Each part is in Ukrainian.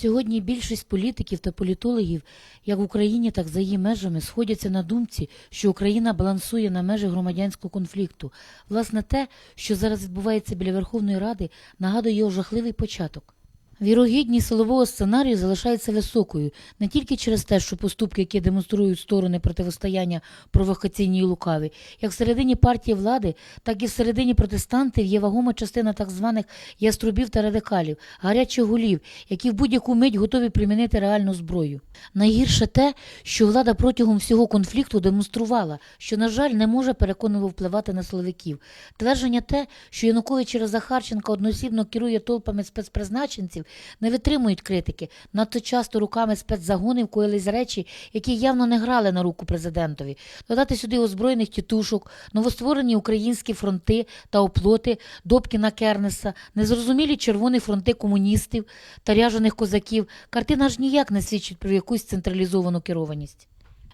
Сьогодні більшість політиків та політологів, як в Україні, так і за її межами, сходяться на думці, що Україна балансує на межі громадянського конфлікту. Власне, те, що зараз відбувається біля Верховної Ради, нагадує його жахливий початок. Вірогідність силового сценарію залишається високою не тільки через те, що поступки, які демонструють сторони протистояння провокаційні і лукаві, як всередині партії влади, так і всередині протестантів є вагома частина так званих яструбів та радикалів, гарячих гулів, які в будь-яку мить готові примінити реальну зброю. Найгірше те, що влада протягом всього конфлікту демонструвала, що, на жаль, не може переконливо впливати на силовиків. Твердження те, що Янукович через Захарченка одноосібно керує толпами спецпризначенців, не витримують критики. Надто часто руками спецзагонів коїлись речі, які явно не грали на руку президентові. Додати сюди озброєних тітушок, новостворені українські фронти та оплоти, Добкіна Кернеса, незрозумілі червоні фронти комуністів та ряжених козаків. Картина ж ніяк не свідчить про якусь централізовану керованість.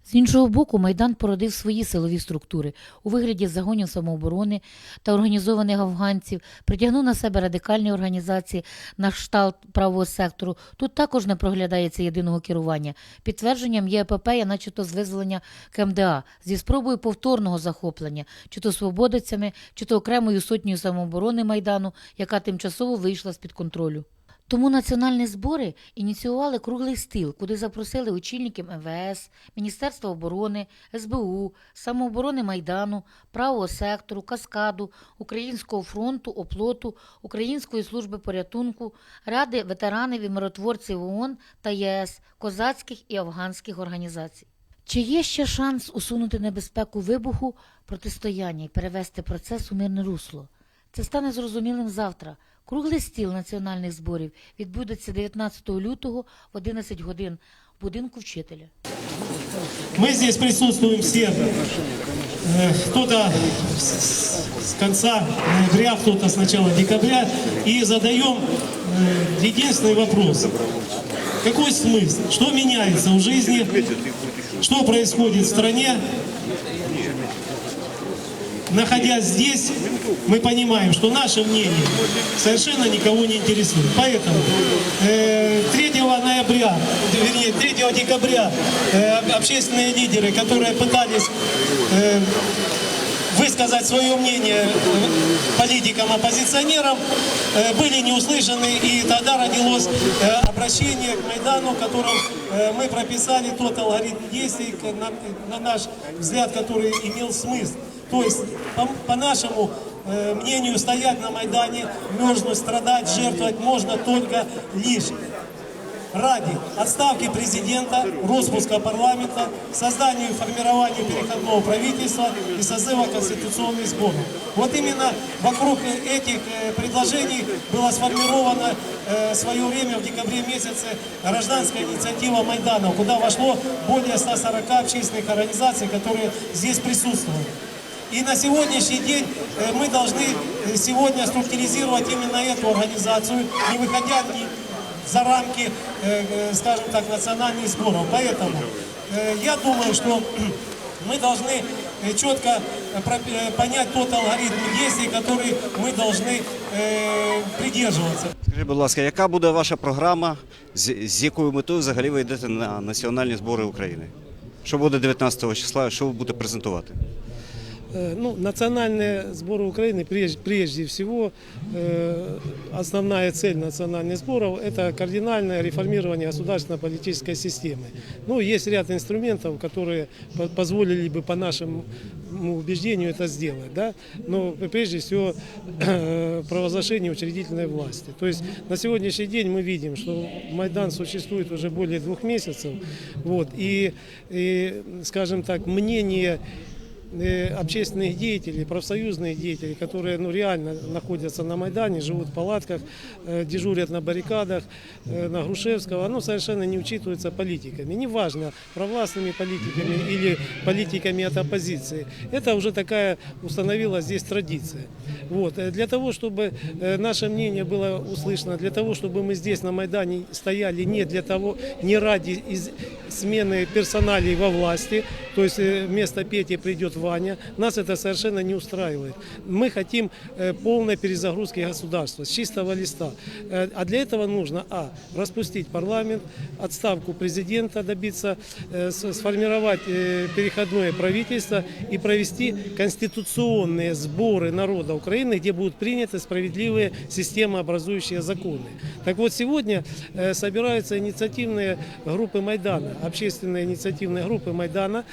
З іншого боку, Майдан породив свої силові структури у вигляді загонів самооборони та організованих афганців, притягнув на себе радикальні організації на кшталт правого сектору. Тут також не проглядається єдиного керування. Підтвердженням є епопея, начебто з визволення КМДА зі спробою повторного захоплення, чи то свободицями, чи то окремою сотнею самооборони Майдану, яка тимчасово вийшла з-під контролю. Тому національні збори ініціювали круглий стіл, куди запросили очільників МВС, Міністерства оборони, СБУ, самооборони Майдану, правого сектору, каскаду, Українського фронту, оплоту, Української служби порятунку, Ради ветеранів і миротворців ООН та ЄС, козацьких і афганських організацій. Чи є ще шанс усунути небезпеку вибуху протистояння і перевести процес у мирне русло? Це стане зрозумілим завтра. Круглий стіл національних зборів відбудеться 19 лютого в 11 годин в будинку вчителя. Мы здесь присутствуем все. Э, Кто-то с с конца ноября, кто-то с начала декабря. И задаем э, единственный вопрос. Какой смысл? Что меняется в жизни? Что происходит в стране? Находясь здесь, мы понимаем, что наше мнение совершенно никого не интересует. Поэтому э, 3 ноября, вернее 3 декабря э, общественные лидеры, которые пытались э, высказать свое мнение э, политикам-оппозиционерам, э, были не услышаны, и тогда родилось э, обращение к Майдану, в мы прописали тот алгоритм действий, на наш взгляд, который имел смысл. То есть, по, по нашему э, мнению, стоять на Майдане, мерзнуть, страдать, жертвовать можно только лишь ради отставки президента, распуска парламента, создания и формирования переходного правительства и созыва конституционных сборов. Вот именно вокруг этих э, предложений была сформирована э, в свое время в декабре месяце гражданская инициатива Майдана, куда вошло более 140 общественных организаций, которые здесь присутствуют. И на сегодняшний день э, мы должны э, сегодня структуризировать именно эту организацию, не выходя ни за рамки, э, э, скажем так, национальных сборов. Поэтому э, я думаю, что мы должны э, четко э, про- э, понять тот алгоритм действий, который мы должны э, придерживаться. Скажіть, будь ласка, яка буде ваша програма, з, з якою метою взагалі ви йдете на національні збори України? Що буде 19 числа, що ви будете презентувати? Э, Ну, национальные сборы Украины, прежде, прежде всего, э, основная цель национальных сборов – это кардинальное реформирование государственно-политической системы. Ну, есть ряд инструментов, которые по- позволили бы, по нашему убеждению, это сделать. Да? Но прежде всего э, провозглашение учредительной власти. То есть на сегодняшний день мы видим, что Майдан существует уже более двух месяцев. Вот, и, и, скажем так, мнение общественных деятелей, профсоюзных деятелей, которые ну, реально находятся на Майдане, живут в палатках, э, дежурят на баррикадах, э, на Грушевского, оно совершенно не учитывается политиками. Неважно, провластными политиками или политиками от оппозиции. Это уже такая установилась здесь традиция. Вот. Э, Для того, чтобы э, наше мнение было услышано, для того, чтобы мы здесь на Майдане стояли не для того, не ради из- смены персоналей во власти, то есть э, вместо Пети придет Ваня. Нас это совершенно не устраивает. Мы хотим э, полной перезагрузки государства с чистого листа. Э, А для этого нужно, а, распустить парламент, отставку президента добиться, э, сформировать переходное правительство и провести конституционные сборы народа Украины, где будут приняты справедливые системообразующие законы. Так вот, сегодня собираются инициативные группы Майдана, общественные инициативные группы Майдана,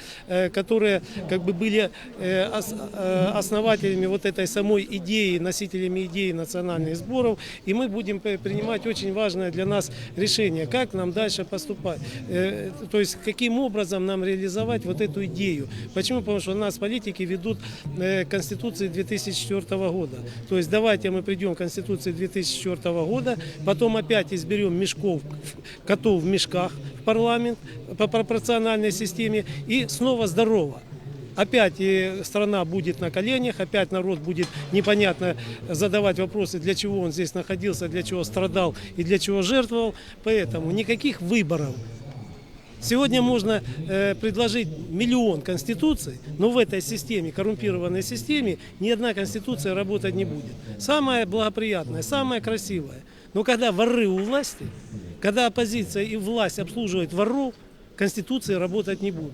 которые как бы были э, ос- э, основателями вот этой самой идеи, носителями идеи национальных сборов, и мы будем п- принимать очень важное для нас решение, как нам дальше поступать, Э, то есть каким образом нам реализовать вот эту идею. Почему? Потому что нас политики ведут э, к Конституции 2004 года. То есть давайте мы придем к Конституции 2004 года, потом опять изберем мешков, в- котов в мешках в парламент по пропорциональной системе и снова здорово. Опять э, страна будет на коленях, опять народ будет непонятно задавать вопросы, для чего он здесь находился, для чего страдал и для чего жертвовал. Поэтому никаких выборов. Сегодня можно э, предложить миллион конституций, но в этой системе, коррумпированной системе, ни одна конституция работать не будет. Самая благоприятная, самая красивая. Но когда воры у власти, когда оппозиция и власть обслуживают воров, конституции работать не будут.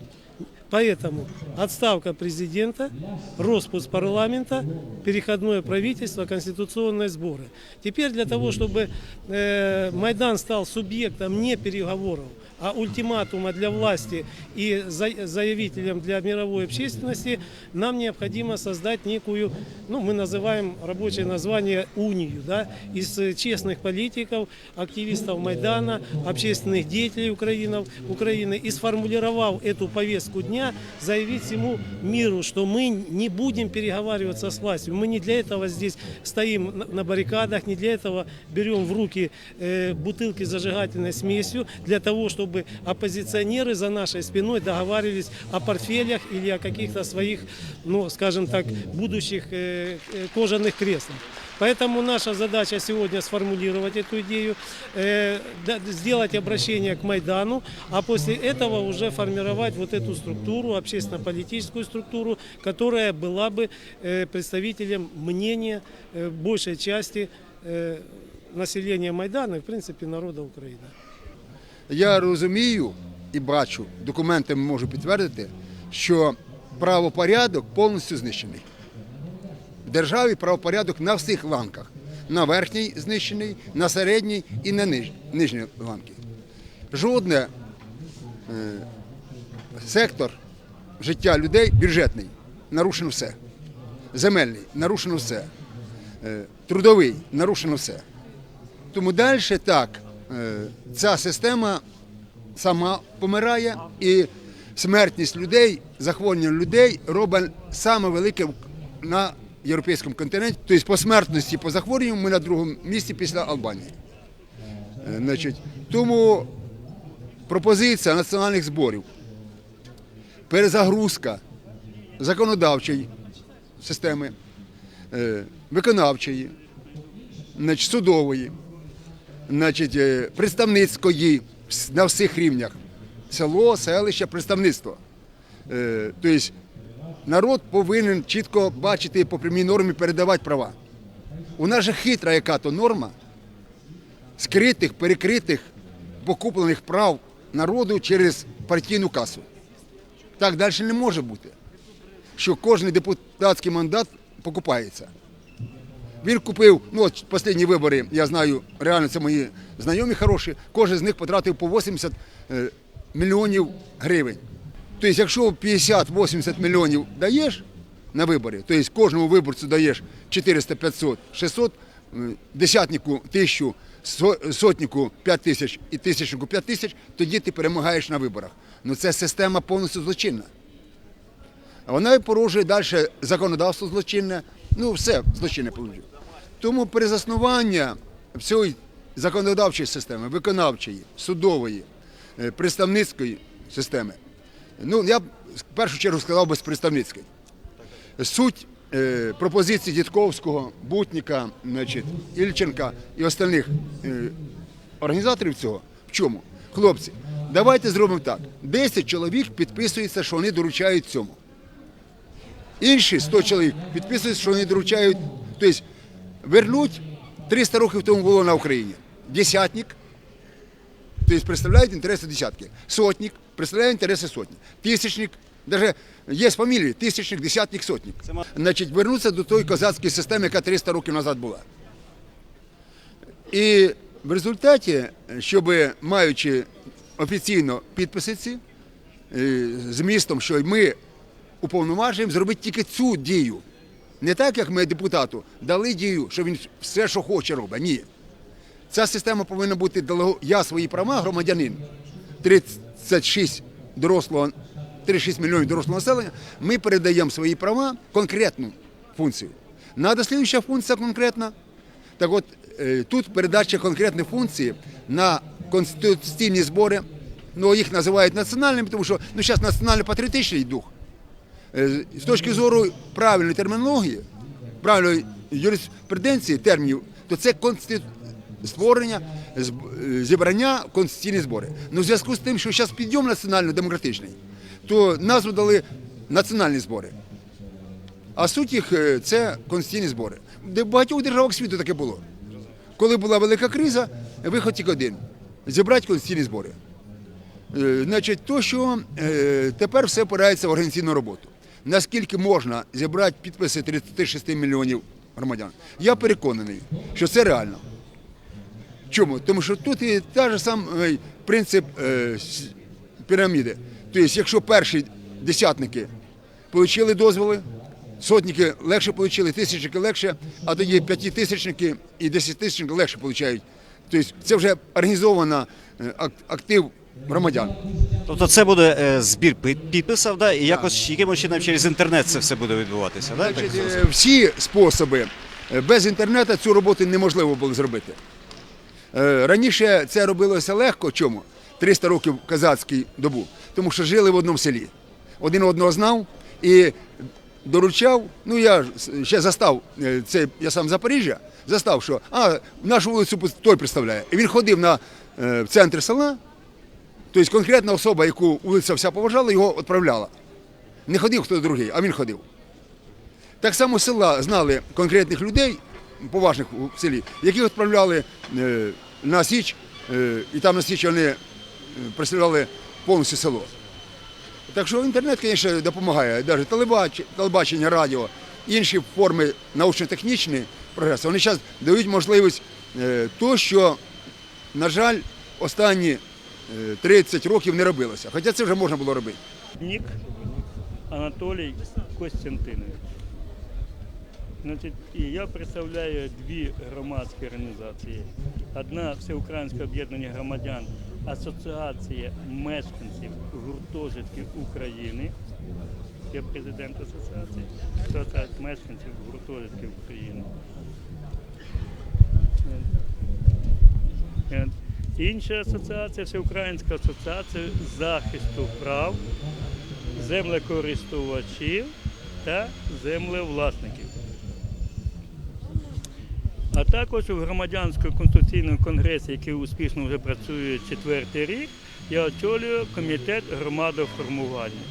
Поэтому отставка президента, распуск парламента, переходное правительство, конституционные сборы. Теперь для того, чтобы э, Майдан стал субъектом не переговоров, а ультиматума для власти и за- заявителем для мировой общественности, нам необходимо создать некую, ну, мы называем рабочее название унию, да, из честных политиков, активистов Майдана, общественных деятелей Украины, Украины и сформулировав эту повестку дня, заявить всему миру, что мы не будем переговариваться с властью. Мы не для этого здесь стоим на- на баррикадах, не для этого берем в руки э, бутылки с зажигательной смесью, для того, чтобы оппозиционеры за нашей спиной договаривались о портфелях или о каких-то своих, ну, скажем так, будущих э, э, кожаных креслах. Поэтому наша задача сегодня сформулировать эту идею, э, сделать обращение к Майдану, а после этого уже формировать вот эту структуру, общественно-политическую структуру, которая была бы представителем мнения большей части населения Майдана и, в принципе, народа України. Я розумію і бачу, документи можу підтвердити, що правопорядок повністю знищений. В державі правопорядок на всіх ланках. На верхній знищений, на середній і на ниж, нижній ланки. Жодне е, сектор життя людей бюджетний нарушено все. Земельний нарушено все. Е, трудовий нарушено все. Тому далі так, ця система сама помирає і смертність людей, захворювання людей робить саме велике на європейському континенті. Тобто по смертності, по захворюванню ми на другому місці після Албанії. Е, тому пропозиція національних зборів, перезагрузка законодавчої системи, е, виконавчої, судової, значить, е, представницької на всіх рівнях. Село, селище, представництво. Тобто народ повинен чітко бачити по прямій нормі передавати права. У нас же хитра яка то норма скритих, перекритих, покуплених прав народу через партійну касу. Так далі не може бути. Що кожен депутатський мандат покупається. Він купив, ну от останні вибори, я знаю, реально це мої знайомі хороші, кожен з них потратив по 80 е, мільйонів гривень. Тобто, якщо 50-80 мільйонів даєш на вибори, тобто кожному виборцю даєш 400, 500, 600, е, десятнику тисячу, со- сотнику 5 тисяч і тисячнику 5 тисяч, тоді ти перемагаєш на виборах. Ну це система повністю злочинна. Вона порушує далі законодавство злочинне, ну все злочинне порушує. Тому перезаснування всієї законодавчої системи, виконавчої, судової, е, представницької системи, ну я в першу чергу сказав би з представницької. Суть е, пропозицій Дідковського, Бутніка, значить, Ільченка і остальних е, організаторів цього в чому? Хлопці, давайте зробимо так. 10 чоловік підписується, що вони доручають цьому. Інші 100 чоловік підписуються, що вони доручають. Тобто вернуть 300 років тому було на Україні. Десятник, тобто представляють інтереси десятки. Сотник представляє інтереси сотні. Тисячник, навіть є фамілії, тисячник, десятник, сотник. Значить, вернуться до тої козацької системи, яка 300 років назад була. І в результаті, щоб маючи офіційно підписи ці, е, з містом, що ми уповноважуємо зробити тільки цю дію. Не так, як ми депутату дали дію, що він все, що хоче, робить. Ні. Ця система повинна бути я свої права, громадянин, 36 дорослого, 36 мільйонів дорослого населення, ми передаємо свої права конкретну функцію. Надо слідуюча функція конкретна. Так от е, тут передача конкретної функції на конституційні збори. Ну, їх називають національними, тому що ну, зараз національно-патріотичний дух. Е, З точки зору правильної термінології, правильної юриспруденції термінів, то це конститу... створення, е, зібрання конституційні збори. Ну, в зв'язку з тим, що зараз підйом національно-демократичний, то назву дали національні збори. А суть їх е, це конституційні збори. Де в багатьох державах світу таке було. Коли була велика криза, виход тільки один зібрати конституційні збори. Значить, то, що тепер все опирається в організаційну роботу. Наскільки можна зібрати підписи 36 мільйонів громадян? Я переконаний, що це реально. Чому? Тому що тут і та ж сам е, принцип е, піраміди. Тобто, якщо перші десятники отримали дозволи, сотники легше отримали, тисячники легше, а тоді п'ятитисячники і десятитисячники легше отримують. Тобто це вже організована е, актив громадян. Тобто це буде е, збір пи- підписів, да, і якось якимось чином через інтернет це все буде відбуватися. Да? Так Значить, е, зрозуміло? всі способи е, без інтернету цю роботу неможливо було зробити. Е, Раніше це робилося легко. Чому? 300 років казацький добу. Тому що жили в одному селі. Один одного знав і доручав. Ну я ж ще застав е, це, я сам з Запоріжжя, застав, що а, нашу вулицю той представляє. І він ходив на, е, в центр села, тобто конкретна особа, яку вулиця вся поважала, його відправляла. Не ходив хто другий, а він ходив. Так само села знали конкретних людей, поважних у селі, яких відправляли е, на Січ, е, і там на Січ вони е, представляли повністю село. Так що інтернет, звісно, допомагає. Навіть телебач- телебачення, радіо, інші форми научно-технічної прогресу, вони зараз дають можливість то, що, на жаль, останні 30 років не робилося. Хоча це вже можна було робити. Нік Анатолій Костянтинович. Значить, я представляю дві громадські організації. Одна Всеукраїнське об'єднання громадян Асоціація мешканців гуртожитків України. Я президент асоціації, Асоціація мешканців гуртожитків України. Інша асоціація Всеукраїнська асоціація захисту прав землекористувачів та землевласників. А також у громадянському конституційному конгресі, який успішно вже працює четвертий рік, я очолюю комітет громадоформування.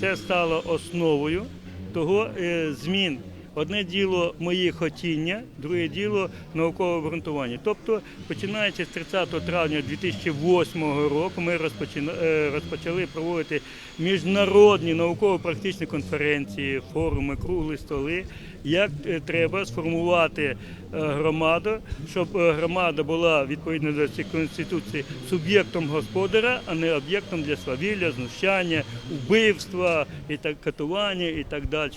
Це стало основою того е, змін. Одне діло мої хотіння, друге діло наукове обґрунтування. Тобто, починаючи з 30 травня 2008 року, ми е, розпочали проводити міжнародні науково-практичні конференції, форуми, круглі столи, як е, треба сформувати е, громаду, щоб громада була відповідно до цієї конституції суб'єктом господара, а не об'єктом для свавілля, знущання, вбивства і так катування і так далі.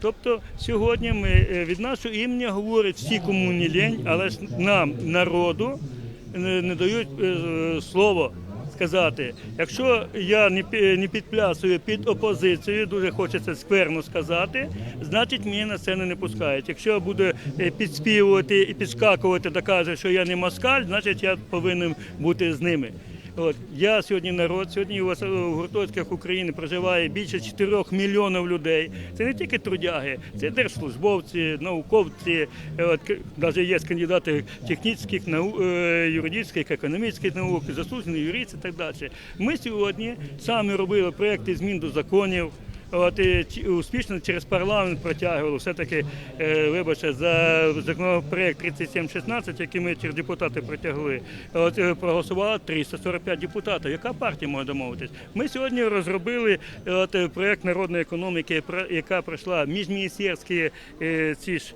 Тобто сьогодні ми е, від нашого імені говорять всі кому не лень, але ж нам, народу, не, дають е, слово сказати. Якщо я не, пі- не підплясую під опозицією, дуже хочеться скверно сказати, значить мені на сцену не пускають. Якщо я буду е, підспівувати і підскакувати та каже, що я не москаль, значить я повинен бути з ними. От я сьогодні народ. Сьогодні у вас е, в гуртожитках України проживає більше 4 мільйонів людей. Це не тільки трудяги, це держслужбовці, науковці. е, От навіть є кандидати технічних наук, юридичних, економічних наук, заслужені юристи і так далі. Ми сьогодні самі робили проекти змін до законів. От і успішно через парламент протягували. Все-таки, е, вибачте, за законопроект 3716, який ми через депутати протягли, от е, проголосувало 345 депутатів. Яка партія може домовитись? Ми сьогодні розробили от, е, проект народної економіки, яка пройшла міжміністерські ці ж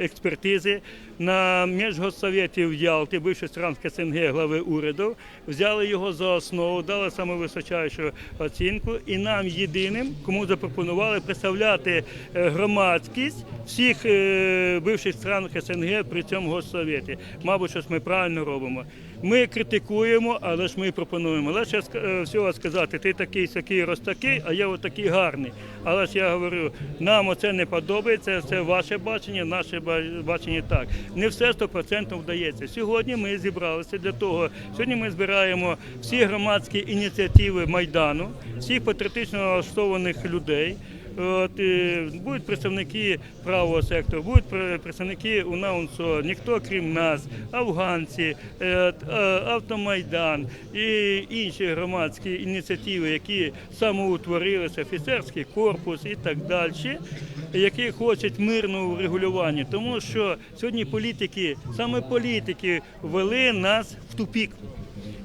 експертизи. На міжгоссоветі в Ялті, бивши Странське СНГ глави уряду, взяли його за основу, дали самовисочайшу оцінку, і нам єдиним, кому запропонували представляти е, громадськість всіх е, бивших стран СНГ при цьому госсоветі. Мабуть, щось ми правильно робимо. Ми критикуємо, але ж ми пропонуємо. Легше е, всього сказати, ти такий, сякий, розтакий, а я отакий гарний. Але ж я говорю, нам оце не подобається, це ваше бачення, наше бачення так. Не все 100% вдається. Сьогодні ми зібралися для того. Сьогодні ми збираємо всі громадські ініціативи Майдану, всіх патріотично налаштованих людей. От, будуть представники правого сектору, будуть представники УНАУНСО, ніхто крім нас, афганці, е, е, автомайдан і інші громадські ініціативи, які самоутворилися, офіцерський корпус і так далі, які хочуть мирного врегулювання. Тому що сьогодні політики, саме політики, ввели нас в тупік.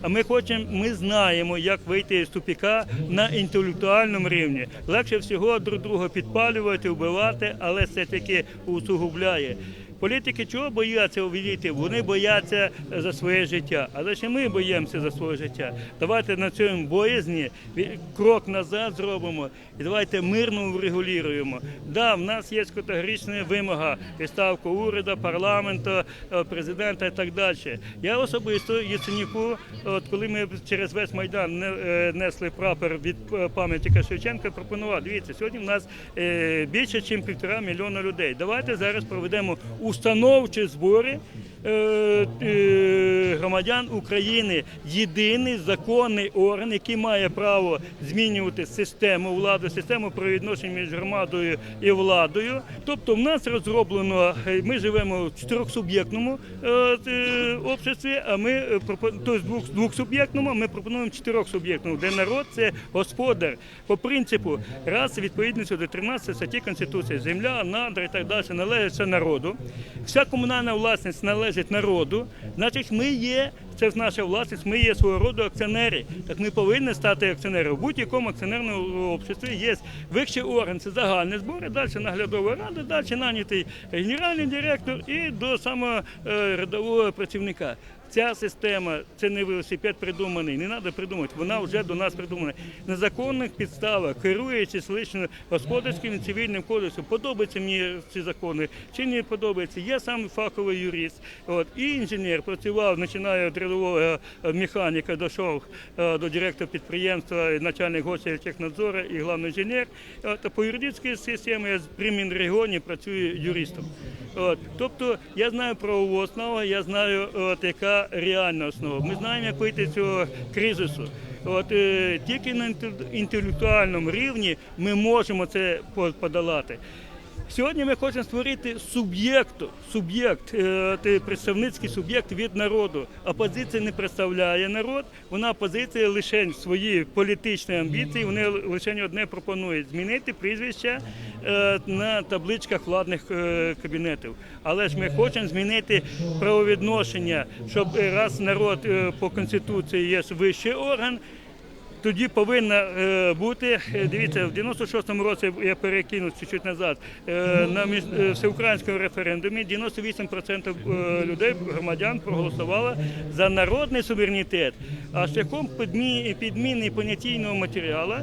А ми хочемо, ми знаємо, як вийти з тупіка на інтелектуальному рівні. Легше всього друг друга підпалювати, вбивати, але все таки усугубляє. Політики чого бояться увійти? Вони бояться за своє життя. Але ще ми боїмося за своє життя. Давайте на цьому боязні крок назад зробимо і давайте мирно врегулюємо. Да, в нас є категорична вимога відставку уряду, парламенту, е, президента і так далі. Я особисто Яценюку, от коли ми через весь майдан не- е, несли прапор від е, пам'ятника Шевченка, пропонував. Дивіться, сьогодні в нас е, більше, ніж півтора мільйона людей. Давайте зараз проведемо установчі збори. е, е, Громадян України єдиний законний орган, який має право змінювати систему влади, систему провідношень між громадою і владою. Тобто, в нас розроблено, е, ми живемо в чотирьохсуб'єктному е, е, обществі, а ми е, тобто двох, двохсуб'єктному, ми пропонуємо чотирьохсуб'єктному, де народ це господар. По принципу, раз відповідності до 13 статті Конституції, земля, надра і так далі належить народу. Вся комунальна власність належить народу. Значить, ми є. Це ж наша власність, ми є свого роду акціонери. Так ми повинні стати акціонерами. В будь-якому акціонерному обществі є вищий орган, це загальні збори, далі наглядова рада, далі нанятий генеральний директор і до самого е, рядового працівника. Ця система це не велосипед придуманий, не треба придумати. Вона вже до нас придумана. На законних підставах, керуючись лише господарським і цивільним кодексом, подобаються мені ці закони чи не подобається. Я сам фаховий юрист, от і інженер працював, починаю від рядового е, механіка, дійшов е, до директора підприємства, начальник гостя технадзору і головний інженер. От, по юридичній системі я при Мінрегіоні працюю юристом. От, тобто я знаю правову основу, я знаю, от, яка реальна основа. Ми знаємо, як вийти з цього кризису. От е, тільки на інтел- інтелектуальному рівні ми можемо це по- подолати. Сьогодні ми хочемо створити суб'єкт, суб'єкт, е, представницький суб'єкт від народу. Опозиція не представляє народ, вона опозиція лише свої політичні амбіції, вони лише одне пропонують змінити прізвища е, на табличках владних е, кабінетів. Але ж ми хочемо змінити правовідношення, щоб раз народ по конституції є вищий орган. Тоді повинна е, бути, е, дивіться, в 96-му році я перекинув чуть-чуть назад, е, на всеукраїнському референдумі 98% е, людей, громадян проголосувало за народний суверенітет, а шляхом підмі- підміни понятійного матеріалу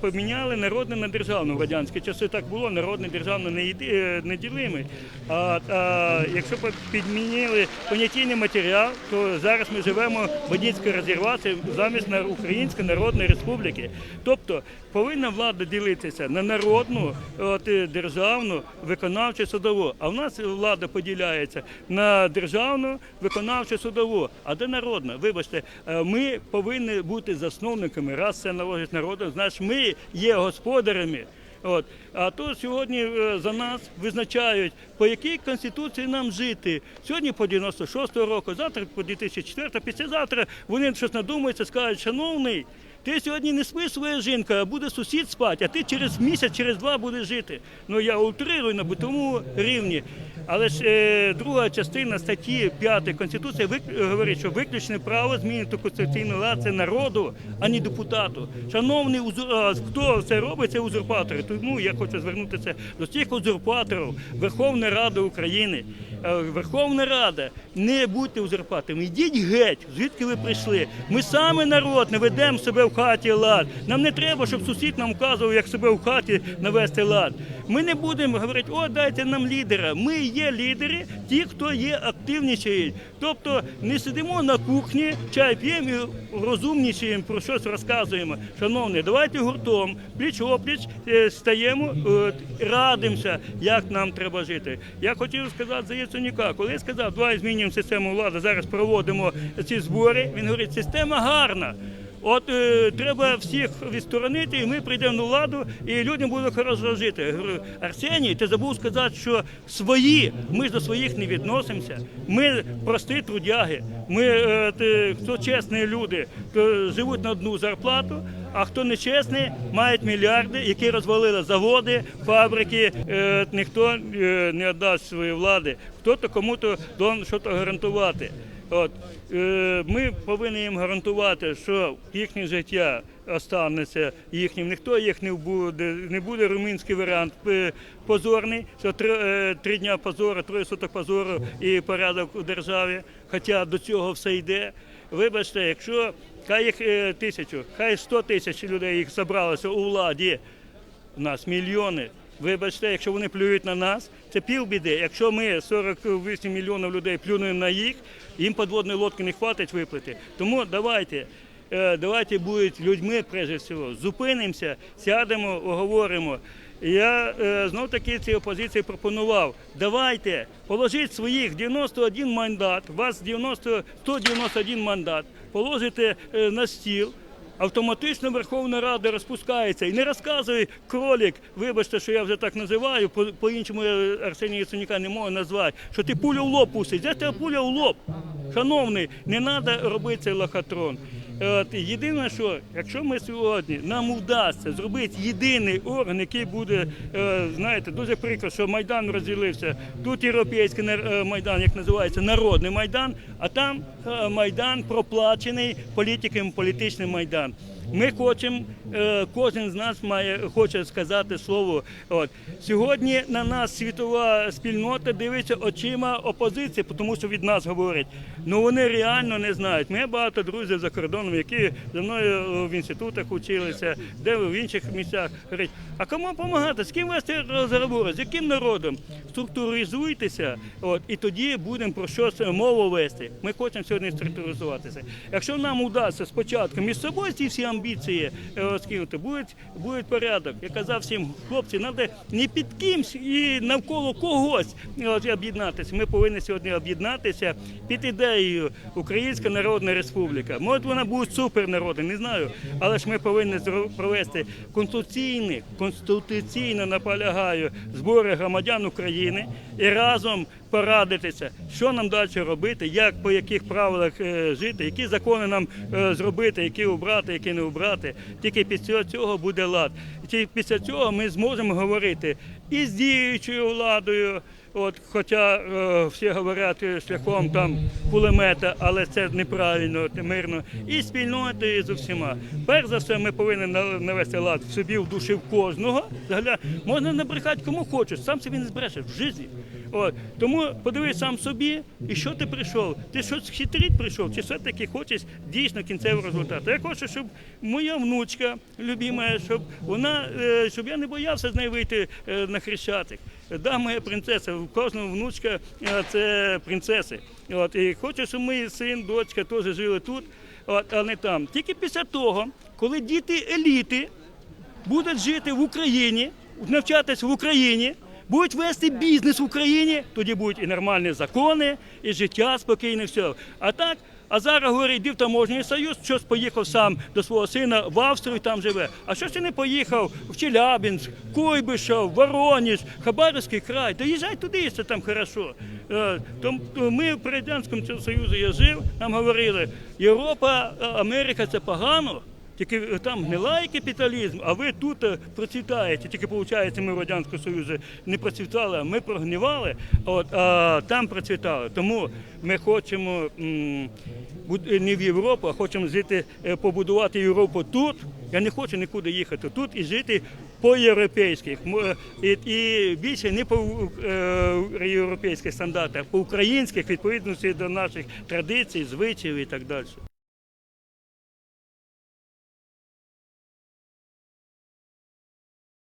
поміняли народне на державне. В радянські часи так було, народне державне не, е, неділимий. А, а якщо підмінили понятійний матеріал, то зараз ми живемо в Бандитській резервації замість на Української Народної Республіки. Тобто повинна влада ділитися на народну, от, е, державну, виконавчу, судову. А в нас влада поділяється на державну, виконавчу, судову. А де народна? Вибачте, е, ми повинні бути засновниками. Раз це належить народу, значить ми є господарями. От. А то сьогодні е, за нас визначають, по якій конституції нам жити. Сьогодні по 96-го року, завтра по 2004, післязавтра вони щось надумаються, скажуть, шановний, ти сьогодні не спиш своя жінка, а буде сусід спати, а ти через місяць, через два будеш жити. Ну я утрирую на битовому рівні. Але ж е, друга частина статті 5 Конституції вик- говорить, що виключне право змінити конституційний лад це народу, а не депутату. Шановний узур... хто це робить, це узурпатори. Тому я хочу звернутися до всіх узурпаторів Верховної Ради України. Е, Верховна Рада, не будьте узурпаторами, йдіть геть, звідки ви прийшли. Ми саме народ не ведемо себе в хаті лад. Нам не треба, щоб сусід нам вказував, як себе в хаті навести лад. Ми не будемо говорити, о, дайте нам лідера. Ми є лідери, ті, хто є активніші. Тобто не сидимо на кухні, чай п'ємо і розумнішаємо, про щось розказуємо. Шановні, давайте гуртом, пліч опліч е, стаємо, радимося, як нам треба жити. Я хотів сказати за Яценюка, коли я сказав, давай змінюємо систему влади, зараз проводимо ці збори. Він говорить, система гарна. От е, треба всіх відсторонити, і ми прийдемо на владу, і людям буде хорошо жити. Я говорю, Арсеній, ти забув сказати, що свої, ми ж до своїх не відносимося. Ми прості трудяги. Ми е, те, хто чесні люди, то живуть на одну зарплату. А хто нечесний, мають мільярди, які розвалили заводи, фабрики. Е, ніхто е, не віддасть своєї влади. Хто-то кому-то должен щось гарантувати. От е, ми повинні їм гарантувати, що їхнє життя останеться їхнім. Ніхто їх не буде, не буде румунський варіант е, позорний, що три, е, три дня позору, троє суток позору і порядок у державі. Хоча до цього все йде. Вибачте, якщо хай їх е, тисячу, хай сто тисяч людей їх зібралося у владі у нас мільйони. Вибачте, якщо вони плюють на нас, це півбіди. Якщо ми 48 мільйонів людей плюнемо на їх, їм подводної лодки не хватить виплати. Тому давайте. е, Давайте будуть людьми, прежде всього, зупинимося, сядемо, оговоримо. Я е, знов таки цій опозиції пропонував. Давайте положіть своїх 91 мандат, вас 90, 191 мандат, положите е, на стіл. Автоматично Верховна Рада розпускається і не розказує кролік. Вибачте, що я вже так називаю. По, по-іншому я Арсенія Яценюка не можу назвати. Що ти пулю в лоб пустить. Де тебе пуля в лоб? Шановний, не треба робити цей лохотрон. От, єдине, що якщо ми сьогодні нам вдасться зробити єдиний орган, який буде, е, знаєте, дуже прикро, що Майдан розділився. Тут європейський е, майдан, як називається, народний майдан, а там е, майдан проплачений політиками, політичний майдан. Ми хочемо, кожен з нас має хоче сказати слово. От сьогодні на нас світова спільнота дивиться очима опозиції, тому що від нас говорять. Ну вони реально не знають. Ми багато друзів за кордоном, які за мною в інститутах училися, де в інших місцях говорять, а кому допомагати? З ким вести розговори? З яким народом? Структуризуйтеся, от і тоді будемо про щось мову вести. Ми хочемо сьогодні структуризуватися. Якщо нам удасться спочатку між собою ці всі амбіції е, скинути, буде, буде порядок. Я казав всім хлопці, треба не під кимсь і навколо когось об'єднатися. Ми повинні сьогодні об'єднатися під ідеєю Українська Народна Республіка. Може вона буде супернародна, не знаю, але ж ми повинні провести конституційні, конституційно наполягаю збори громадян України і разом порадитися, що нам далі робити, як по яких правилах е, жити, які закони нам е, зробити, які обрати, які не обрати. Тільки після цього буде лад. І після цього ми зможемо говорити і з діючою владою. От, хоча е, всі говорять е, шляхом там кулемета, але це неправильно, мирно. І спільноти з усіма. Перш за все, ми повинні навести лад в собі, в душі в кожного. Взагалі, можна набрехати кому хочеш, сам собі не зберешеш в житті. От. Тому подивись сам собі, і що ти прийшов? Ти щось хитрить прийшов, чи все-таки хочеш дійсно кінцевого результату? Я хочу, щоб моя внучка любима, щоб вона, е, щоб я не боявся з нею вийти е, на хрещатик. Да, моя принцеса, у кожного внучка е, це принцеси. От, і хочу, щоб мій син, дочка теж жили тут, от, а не там. Тільки після того, коли діти еліти будуть жити в Україні, навчатись в Україні, будуть вести бізнес в Україні, тоді будуть і нормальні закони, і життя спокійне, все. А так, а зараз говорить, йди в союз, щось поїхав сам до свого сина в Австрію, там живе. А що ж ти не поїхав в Челябинськ, Куйбишев, Вороніж, Хабаровський край? Та їжджай туди, якщо там хорошо. То ми в Радянському Союзі я жив, нам говорили, Європа, е, Америка це погано. Тільки там гнилий капіталізм, а ви тут е, процвітаєте. Тільки виходить, ми в Радянському Союзі не процвітали, а ми прогнивали, от, а там процвітали. Тому ми хочемо не в Європу, а хочемо жити, е, побудувати Європу тут. Я не хочу нікуди їхати тут і жити по-європейських. М, е, І, більше не по е, європейських стандартах, по українських відповідності до наших традицій, звичаїв і так далі.